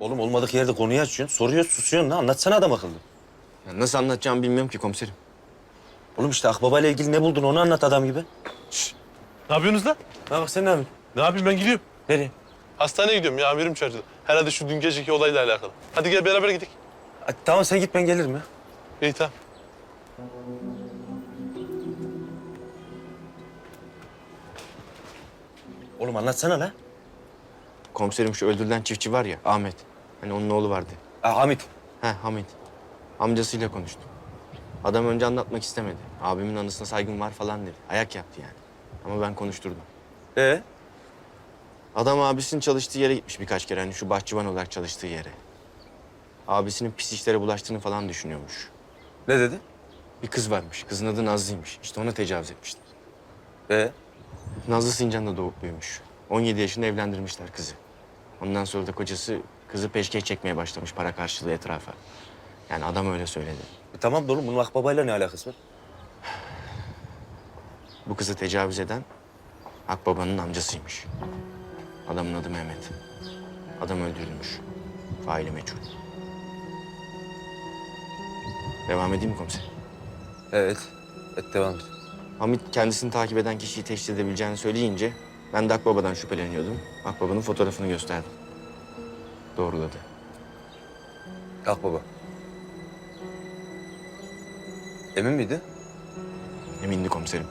Oğlum olmadık yerde konuyu açıyorsun. Soruyorsun, susuyorsun. Ne anlatsana adam akıllı. Ya nasıl anlatacağımı bilmiyorum ki komiserim. Oğlum işte Akbaba ile ilgili ne buldun onu anlat adam gibi. Ne yapıyorsunuz lan? Ha bak sen ne yapıyorsun? Ne yapayım ben gidiyorum. Nereye? Hastaneye gidiyorum ya amirim çağırdı. Herhalde şu dün geceki olayla alakalı. Hadi gel beraber gidelim. Ha, tamam sen git ben gelirim ya. İyi tamam. Oğlum anlatsana la. Komiserim şu öldürülen çiftçi var ya Ahmet. Hani onun oğlu vardı. Ha, Hamit. He Hamit. Amcasıyla konuştum. Adam önce anlatmak istemedi. Abimin anısına saygım var falan dedi. Ayak yaptı yani. Ama ben konuşturdum. Ee? Adam abisinin çalıştığı yere gitmiş birkaç kere. Hani şu bahçıvan olarak çalıştığı yere. Abisinin pis işlere bulaştığını falan düşünüyormuş. Ne dedi? Bir kız varmış. Kızın adı Nazlı'ymış. İşte ona tecavüz etmişler. Ee? Nazlı Sincan'da doğup büyümüş. 17 yaşında evlendirmişler kızı. Ondan sonra da kocası kızı peşkeş çekmeye başlamış para karşılığı etrafa. Yani adam öyle söyledi. E, tamam da oğlum bunun Akbaba'yla ne alakası var? Bu kızı tecavüz eden Akbaba'nın amcasıymış. Adamın adı Mehmet. Adam öldürülmüş. Faili meçhul. Devam edeyim mi komiser? Evet. Et devam et. Hamit kendisini takip eden kişiyi teşhis edebileceğini söyleyince ben de Akbaba'dan şüpheleniyordum. Akbaba'nın fotoğrafını gösterdim. Doğruladı. Akbaba. Emin miydi? Emindi komiserim.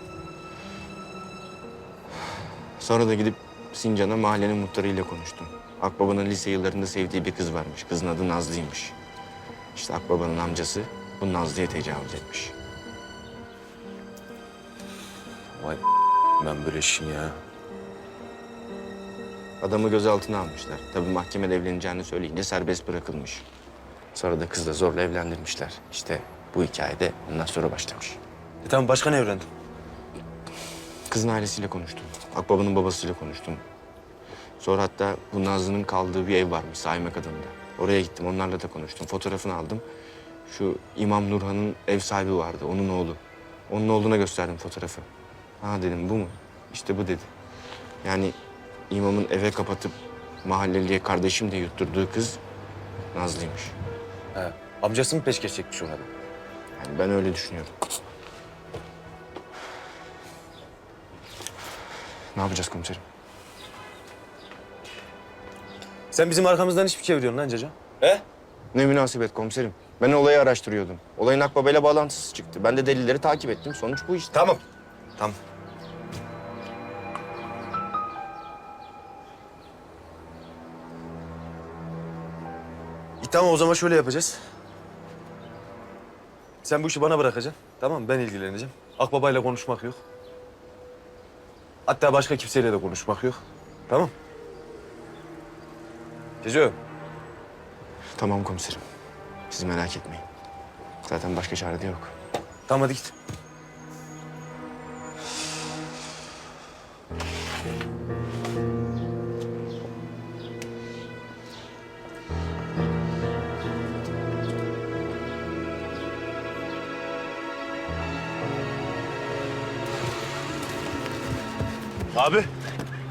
Sonra da gidip Sincan'a mahallenin muhtarıyla konuştum. Akbaba'nın lise yıllarında sevdiği bir kız varmış. Kızın adı Nazlı'ymış. İşte Akbaba'nın amcası bu Nazlı'ya tecavüz etmiş. Vay ben böyle işin ya. Adamı gözaltına almışlar. Tabii mahkemede evleneceğini söyleyince serbest bırakılmış. Sonra da kızla zorla evlendirmişler. İşte bu hikayede ondan sonra başlamış. E tamam başka ne öğrendin? Kızın ailesiyle konuştum. Akbaba'nın babasıyla konuştum. Sonra hatta bu Nazlı'nın kaldığı bir ev varmış Saimek adında. Oraya gittim, onlarla da konuştum. Fotoğrafını aldım. Şu İmam Nurhan'ın ev sahibi vardı, onun oğlu. Onun oğluna gösterdim fotoğrafı. Ha dedim, bu mu? İşte bu dedi. Yani imamın eve kapatıp mahalleliye kardeşim de yutturduğu kız Nazlı'ymış. He. Amcası mı peşkeş çekmiş ona da? Yani ben öyle düşünüyorum. Ne yapacağız komiserim? Sen bizim arkamızdan iş mi çeviriyorsun lan Caca? He? Ne münasebet komiserim. Ben olayı araştırıyordum. Olayın Akbaba bağlantısı çıktı. Ben de delilleri takip ettim. Sonuç bu işte. Tamam. Tamam. Tamam o zaman şöyle yapacağız. Sen bu işi bana bırakacaksın. Tamam mı? Ben ilgileneceğim. Akbaba'yla konuşmak yok. Hatta başka kimseyle de konuşmak yok. Tamam. Ceco. Tamam komiserim. Siz merak etmeyin. Zaten başka çare de yok. Tamam hadi git.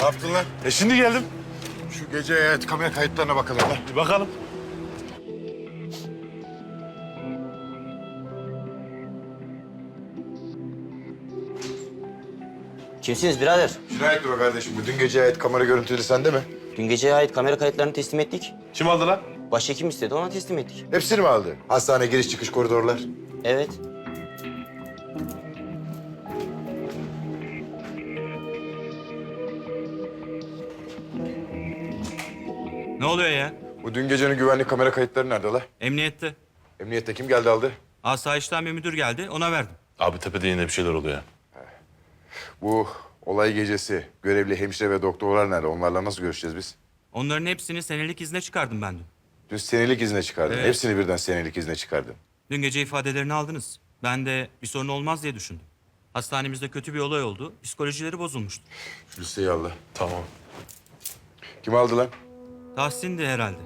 Yaptın lan? e şimdi geldim. Şu gece evet, kamera kayıtlarına bakalım lan. Bir bakalım. Kimsiniz birader? Cinayet mi kardeşim? Bu dün gece ait kamera görüntüleri sende mi? Dün geceye ait kamera kayıtlarını teslim ettik. Kim aldı lan? Başhekim istedi ona teslim ettik. Hepsini mi aldı? Hastane giriş çıkış koridorlar. Evet. Oluyor ya? Bu dün gecenin güvenlik kamera kayıtları nerede la? Emniyette. Emniyette kim geldi aldı? Asayişten bir müdür geldi, ona verdim. Abi tepede yine bir şeyler oluyor. Bu olay gecesi görevli hemşire ve doktorlar nerede? Onlarla nasıl görüşeceğiz biz? Onların hepsini senelik izne çıkardım ben dün. Dün senelik izne çıkardın. Evet. Hepsini birden senelik izne çıkardın. Dün gece ifadelerini aldınız. Ben de bir sorun olmaz diye düşündüm. Hastanemizde kötü bir olay oldu. Psikolojileri bozulmuştu. Şu listeyi al la. Tamam. Kim aldı lan? Tahsin'di herhalde.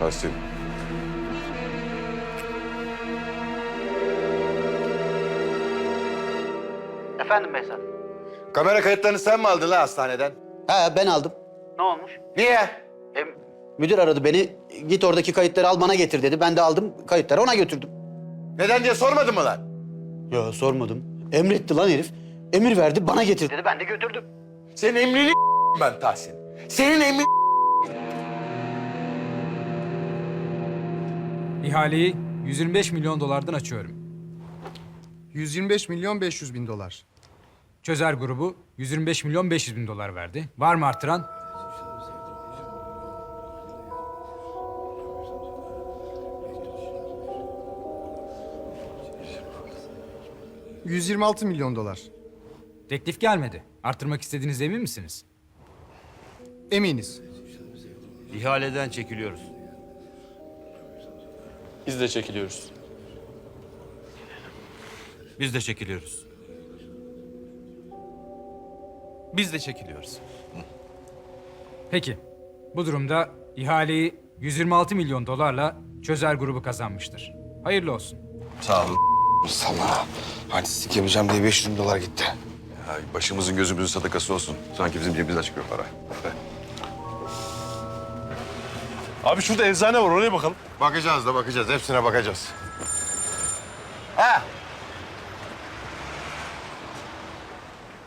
Tahsin. Efendim Behzat? Kamera kayıtlarını sen mi aldın la hastaneden? He ben aldım. Niye? Müdür aradı beni. Git oradaki kayıtları al bana getir dedi. Ben de aldım kayıtları ona götürdüm. Neden diye sormadın mı lan? Ya sormadım. Emretti lan herif. Emir verdi bana getir dedi. Ben de götürdüm. Senin emrini ben Tahsin. Senin emrin İhaleyi 125 milyon dolardan açıyorum. 125 milyon 500 bin dolar. Çözer grubu 125 milyon 500 bin dolar verdi. Var mı artıran? Cık, 126 milyon dolar. Teklif gelmedi. Artırmak istediğinize emin misiniz? Eminiz. İhaleden çekiliyoruz. Biz de çekiliyoruz. Biz de çekiliyoruz. Biz de çekiliyoruz. Peki. Bu durumda ihaleyi 126 milyon dolarla Çözer grubu kazanmıştır. Hayırlı olsun. Sana. Hani sik yapacağım diye 500 bin dolar gitti. Ya başımızın gözümüzün sadakası olsun. Sanki bizim cebimizden çıkıyor para. Abi şurada eczane var oraya bakalım. Bakacağız da bakacağız. Hepsine bakacağız. Ha?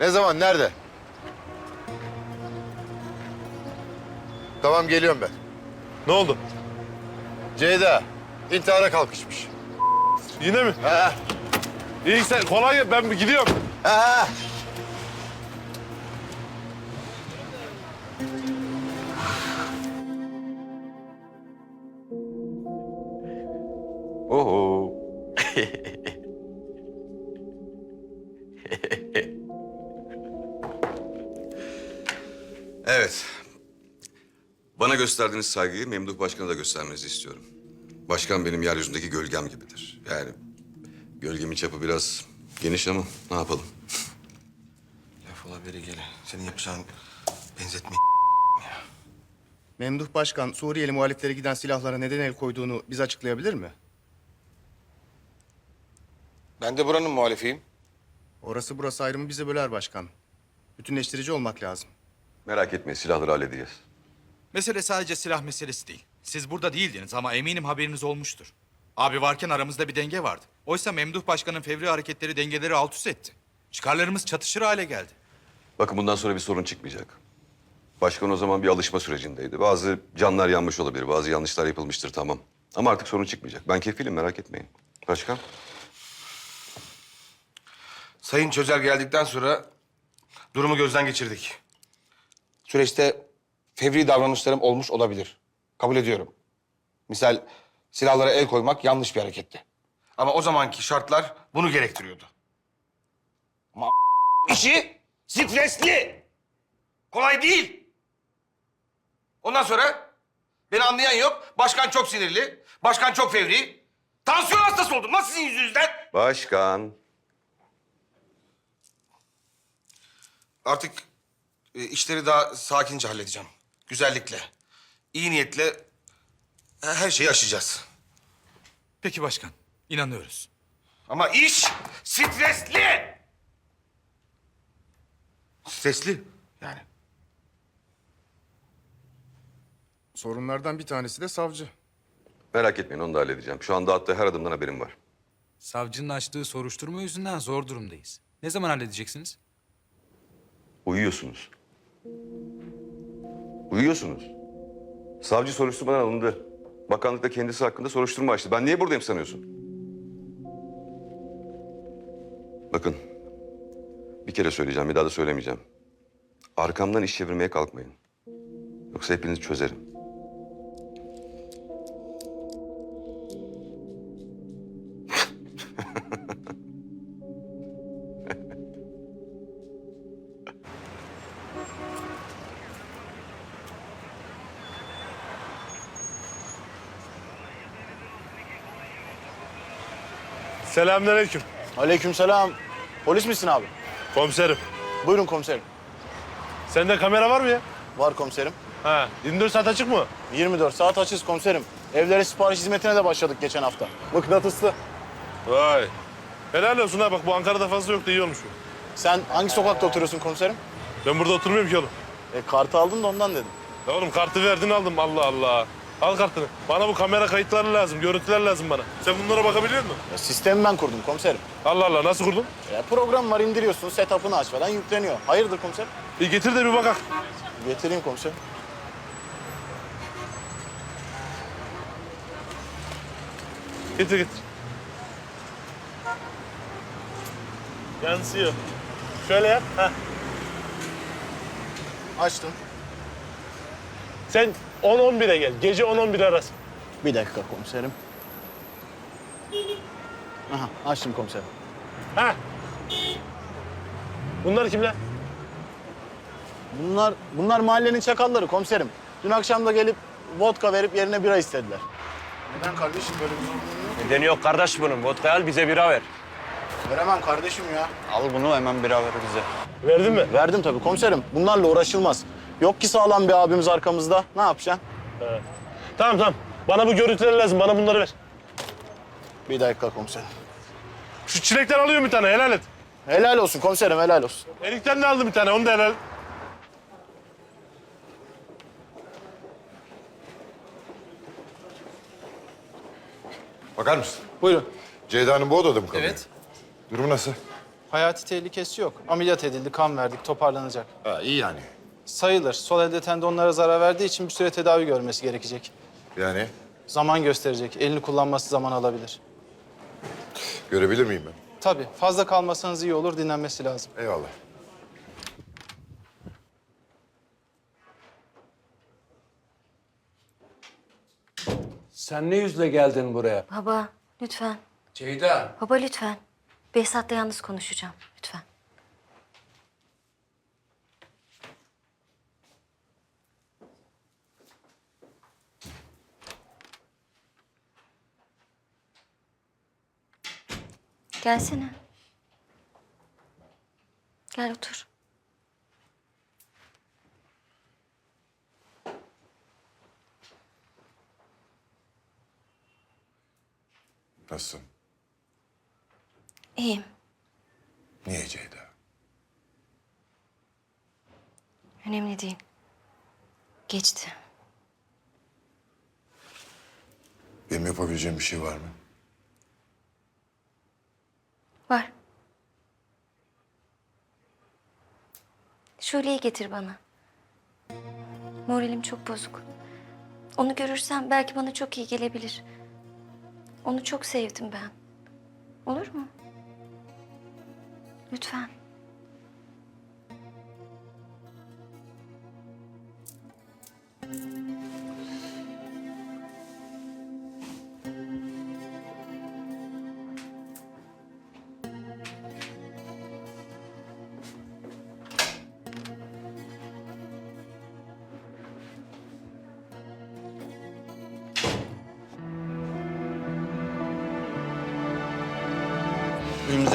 Ne zaman? Nerede? Tamam geliyorum ben. Ne oldu? Ceyda intihara kalkışmış. Yine mi? Ha? İyi sen kolay gel ben gidiyorum. Ha? Gösterdiğiniz saygıyı Memduh Başkan'a da göstermenizi istiyorum. Başkan benim yeryüzündeki gölgem gibidir. Yani gölgemin çapı biraz geniş ama ne yapalım? Laf ola beri gele. Senin yapacağın benzetme Memduh Başkan Suriyeli muhaliflere giden silahlara neden el koyduğunu bize açıklayabilir mi? Ben de buranın muhalifiyim. Orası burası ayrımı bize böler başkan. Bütünleştirici olmak lazım. Merak etmeyin silahları halledeceğiz. Mesele sadece silah meselesi değil. Siz burada değildiniz ama eminim haberiniz olmuştur. Abi varken aramızda bir denge vardı. Oysa Memduh Başkan'ın fevri hareketleri dengeleri alt üst etti. Çıkarlarımız çatışır hale geldi. Bakın bundan sonra bir sorun çıkmayacak. Başkan o zaman bir alışma sürecindeydi. Bazı canlar yanmış olabilir, bazı yanlışlar yapılmıştır tamam. Ama artık sorun çıkmayacak. Ben kefilim merak etmeyin. Başkan? Sayın Çözer geldikten sonra durumu gözden geçirdik. Süreçte fevri davranışlarım olmuş olabilir. Kabul ediyorum. Misal silahlara el koymak yanlış bir hareketti. Ama o zamanki şartlar bunu gerektiriyordu. Ama işi stresli. Kolay değil. Ondan sonra beni anlayan yok. Başkan çok sinirli. Başkan çok fevri. Tansiyon hastası oldum lan sizin yüzünüzden. Başkan. Artık e, işleri daha sakince halledeceğim. Güzellikle, iyi niyetle e, her şeyi aşacağız. Peki başkan, inanıyoruz. Ama iş stresli. Stresli yani. Sorunlardan bir tanesi de savcı. Merak etmeyin onu da halledeceğim. Şu anda attığı her adımdan haberim var. Savcının açtığı soruşturma yüzünden zor durumdayız. Ne zaman halledeceksiniz? Uyuyorsunuz. Uyuyorsunuz. Savcı soruşturmadan alındı. Bakanlık da kendisi hakkında soruşturma açtı. Ben niye buradayım sanıyorsun? Bakın. Bir kere söyleyeceğim, bir daha da söylemeyeceğim. Arkamdan iş çevirmeye kalkmayın. Yoksa hepinizi çözerim. Selamünaleyküm. Aleykümselam. Polis misin abi? Komiserim. Buyurun komiserim. Sende kamera var mı ya? Var komiserim. Ha, 24 saat açık mı? 24 saat açız komiserim. Evlere sipariş hizmetine de başladık geçen hafta. Mıknatıslı. Vay. Helal olsun ha bak bu Ankara'da fazla yok da iyi olmuş bu. Sen hangi sokakta oturuyorsun komiserim? Ben burada oturmuyorum ki oğlum. E, kartı aldın da ondan dedim. Ya oğlum kartı verdin aldım Allah Allah. Al kartını. Bana bu kamera kayıtları lazım, görüntüler lazım bana. Sen bunlara bakabiliyor musun? Ya sistemi ben kurdum komiserim. Allah Allah nasıl kurdun? Ya program var indiriyorsun, setup'ını aç falan yükleniyor. Hayırdır komiserim? İyi getir de bir bakak. Getireyim komiserim. Getir getir. Yansıyor. Şöyle yap. Heh. Açtım. Sen 10-11'e gel. Gece 10-11 arası. Bir dakika komiserim. Aha açtım komiserim. Ha. Bunlar kimler? Bunlar bunlar mahallenin çakalları komiserim. Dün akşam da gelip vodka verip yerine bira istediler. Neden kardeşim böyle bir zorunluluğun yok? Nedeni yok kardeş bunun. Vodka al bize bira ver. Veremem kardeşim ya. Al bunu hemen bira ver bize. Verdin mi? Verdim tabii komiserim. Bunlarla uğraşılmaz. Yok ki sağlam bir abimiz arkamızda. Ne yapacaksın? Tamam tamam. Bana bu görüntüler lazım. Bana bunları ver. Bir dakika komiserim. Şu çilekten alıyorum bir tane. Helal et. Helal olsun komiserim helal olsun. Erik'ten de aldım bir tane. Onu da helal. Bakar mısın? Buyurun. Ceyda'nın bu odada mı kalıyor? Evet. Durumu nasıl? Hayati tehlikesi yok. Ameliyat edildi, kan verdik, toparlanacak. Ha, iyi yani. Sayılır. Sol elde tendonlara zarar verdiği için bir süre tedavi görmesi gerekecek. Yani Zaman gösterecek. Elini kullanması zaman alabilir. görebilir miyim ben? Tabii. Fazla kalmasanız iyi olur. Dinlenmesi lazım. Eyvallah. Sen ne yüzle geldin buraya? Baba lütfen. Ceyda. Baba lütfen. Behzat'la yalnız konuşacağım. Lütfen. Gelsene. Gel otur. Nasılsın? İyiyim. Niye Ceyda? Önemli değil. Geçti. Benim yapabileceğim bir şey var mı? Var. Şule'yi getir bana. Moralim çok bozuk. Onu görürsem belki bana çok iyi gelebilir. Onu çok sevdim ben. Olur mu? Lütfen.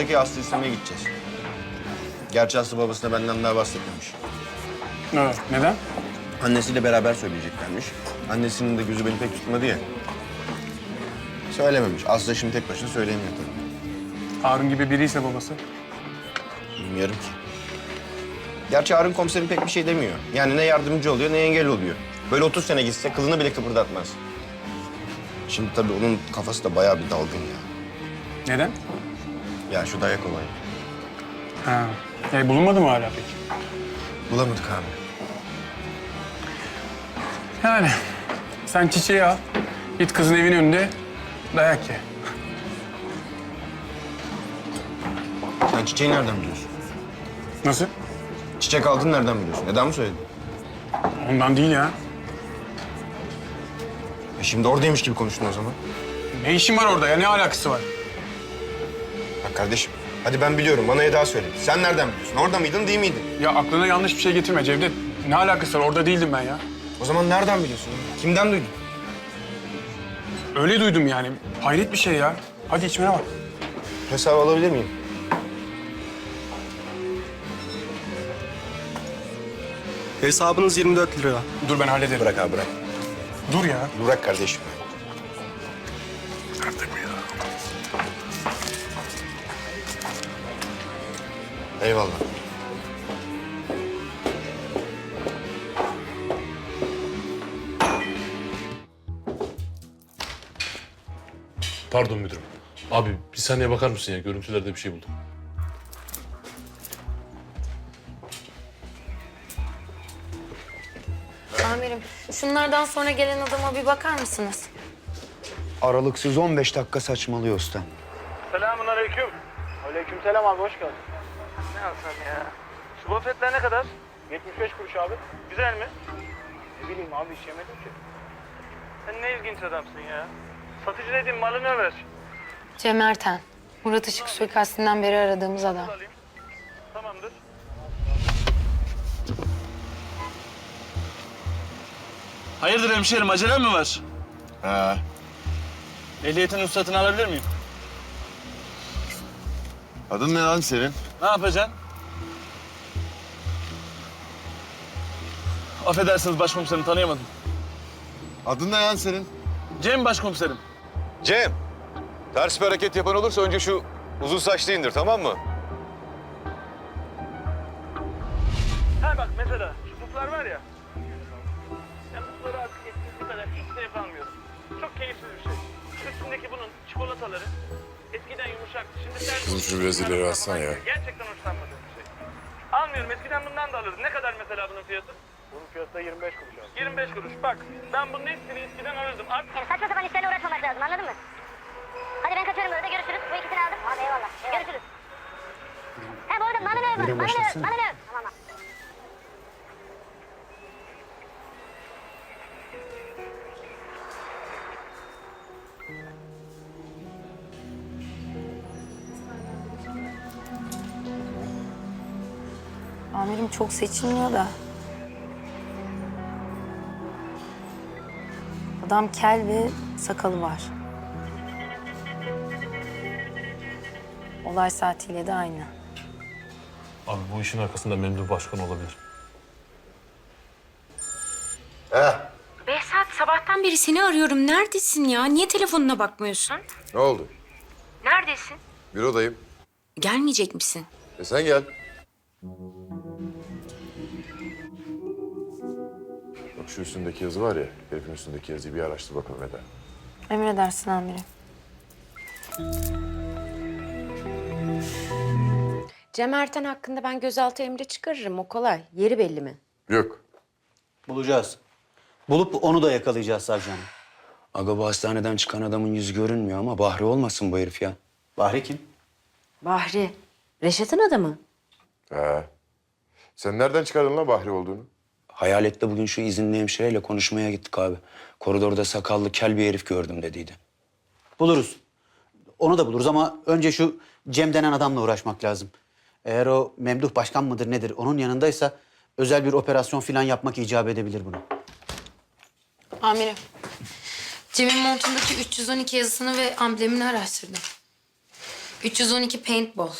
Önümüzdeki Aslı istemeye gideceğiz. Gerçi Aslı babasına benden daha bahsetmemiş. Evet. Neden? Annesiyle beraber söyleyeceklermiş. Annesinin de gözü beni pek tutmadı ya. Söylememiş. Aslı şimdi tek başına söyleyemiyor tabii. Harun gibi biriyse babası. Bilmiyorum ki. Gerçi Harun komiserin pek bir şey demiyor. Yani ne yardımcı oluyor ne engel oluyor. Böyle 30 sene gitse kılını bile kıpırdatmaz. Şimdi tabii onun kafası da bayağı bir dalgın ya. Neden? Ya şu dayak olayı. Ha. E, bulunmadı mı hala peki? Bulamadık abi. Yani sen çiçeği al. Git kızın evin önünde dayak ye. Sen çiçeği nereden biliyorsun? Nasıl? Çiçek aldın nereden biliyorsun? Neden mi söyledin? Ondan değil ya. E şimdi oradaymış gibi konuştun o zaman. Ne işin var orada ya? Ne alakası var? Kardeşim, hadi ben biliyorum. Bana Eda söyledi. Sen nereden biliyorsun? Orada mıydın, değil miydin? Ya aklına yanlış bir şey getirme Cevdet. Ne alakası var? Orada değildim ben ya. O zaman nereden biliyorsun? Kimden duydun? Öyle duydum yani. Hayret bir şey ya. Hadi içmene bak. Hesabı alabilir miyim? Hesabınız 24 lira. Dur ben hallederim. Bırak abi bırak. Dur ya. Bırak kardeşim. Eyvallah. Pardon müdürüm. Abi bir saniye bakar mısın ya? Görüntülerde bir şey buldum. Amirim, şunlardan sonra gelen adama bir bakar mısınız? Aralıksız 15 dakika saçmalıyor usta. Selamun aleyküm. Aleyküm selam abi, hoş geldin. Alsam ya? Şu gofretler ne kadar? 75 kuruş abi. Güzel mi? Ne bileyim abi hiç yemedim ki. Sen ne ilginç adamsın ya. Satıcı dediğin malını ver. Cem Erten. Murat Işık suikastinden beri aradığımız adam. Alayım. Tamamdır. Hayırdır hemşerim acele mi var? Ha. Ehliyetin ruhsatını alabilir miyim? Adın ne lan senin? Ne yapacaksın? Affedersiniz başkomiserim tanıyamadım. Adın ne lan senin? Cem başkomiserim. Cem, ters bir hareket yapan olursa önce şu uzun saçlı indir tamam mı? Ha bak mesela şu puflar var ya. Ben pufları artık eskisi kadar hiç zevk almıyorum. Çok keyifsiz bir şey. Şu üstündeki bunun çikolataları eskiden yumuşaktı. Şimdi. Kızım şunu biraz ileri alsana ya. Gerçekten hoşlanmadığım bir şey. Almıyorum. Eskiden bundan da alırdım. Ne kadar mesela bunun fiyatı? Bunun fiyatı da 25 kuruş abi. 25 kuruş. Bak ben bunun hepsini eskiden alırdım. Artık Saçma sapan işlerle uğraşmamak lazım anladın mı? Hadi ben kaçıyorum öyle görüşürüz. Bu ikisini aldım. Hadi eyvallah. Görüşürüz. Ha bu arada malını öv. Malını öv. Malını öv. Tamam. Amirim çok seçilmiyor da. Adam kel ve sakalı var. Olay saatiyle de aynı. Abi bu işin arkasında Memduh Başkan olabilir. Behzat sabahtan beri seni arıyorum. Neredesin ya? Niye telefonuna bakmıyorsun? Ne oldu? Neredesin? Bürodayım. Gelmeyecek misin? E sen gel. Şu üstündeki yazı var ya, herifin üstündeki yazıyı bir araştır bakalım Eda. Emredersin amirim. Cem Erten hakkında ben gözaltı emri çıkarırım. O kolay. Yeri belli mi? Yok. Bulacağız. Bulup onu da yakalayacağız savcım. Aga bu hastaneden çıkan adamın yüzü görünmüyor ama Bahri olmasın bu herif ya. Bahri kim? Bahri. Reşat'ın adamı. Ha. Sen nereden çıkardın lan Bahri olduğunu? Hayalet'te bugün şu izinli hemşireyle konuşmaya gittik abi. Koridorda sakallı kel bir herif gördüm dediydi. Buluruz. Onu da buluruz ama önce şu Cem denen adamla uğraşmak lazım. Eğer o Memduh başkan mıdır nedir onun yanındaysa özel bir operasyon falan yapmak icap edebilir bunu. Amirim. Cem'in montundaki 312 yazısını ve amblemini araştırdım. 312 paintball.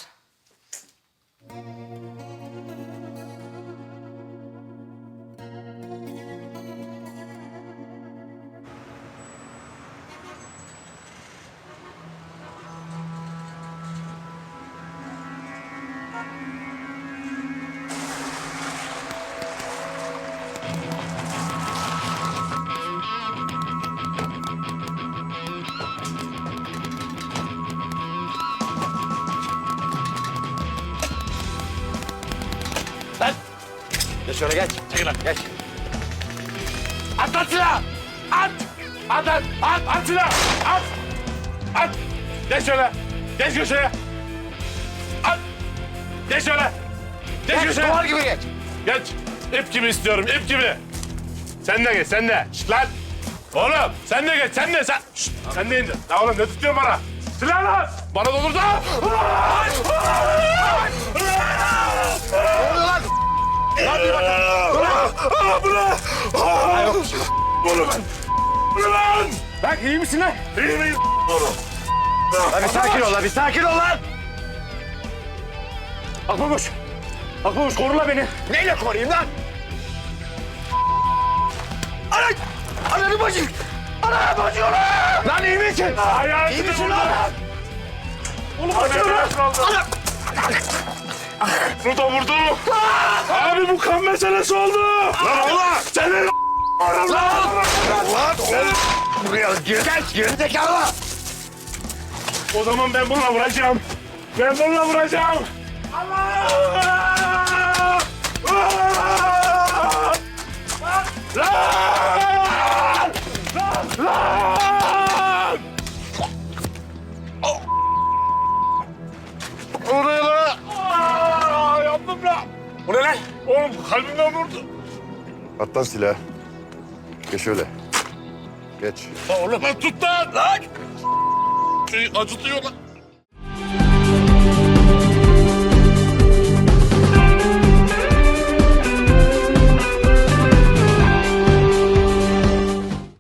Geç şöyle geç. Çekil lan geç. At lan silahı. At. At at. At. At silahı. At. At. Geç şöyle. Geç köşeye. At. Geç şöyle. Geç, köşeye. Duvar gibi geç. Geç. İp gibi istiyorum ip gibi. Sen de geç sen de. Şşt lan. Oğlum sen de geç sen de sen. Şşt, sen de indir. Ya oğlum ne tutuyorsun bana? Silahı lan. Bana da olur da. Ne oluyor lan? Lan bakın. Dur lan. Aa, bu ne? Aa, yok bir şey. Bunu ben. Bunu ben. Bak iyi misin lan? İyi miyim? Bunu. Lan bir sakin ol lan bir sakin ol lan. Akbabuş. Akbabuş koru lan beni. Neyle koruyayım lan? Ana! Ananı bacım! Ana bacım! Lan iyi misin? iyi misin lan? Oğlum bacım lan! Ana! Burada vurdu. Abi bu kan meselesi oldu. Lan oğlum. Senin Lan. Lan. Buraya geri gel. Geri zekalı. O zaman ben bununla vuracağım. Ben bununla vuracağım. Allah! Ah! Lan! Oğlum kalbimden vurdu. At lan silahı. Geç şöyle. Geç. Oğlum ben tut lan! Lan! Şey acıtıyor lan.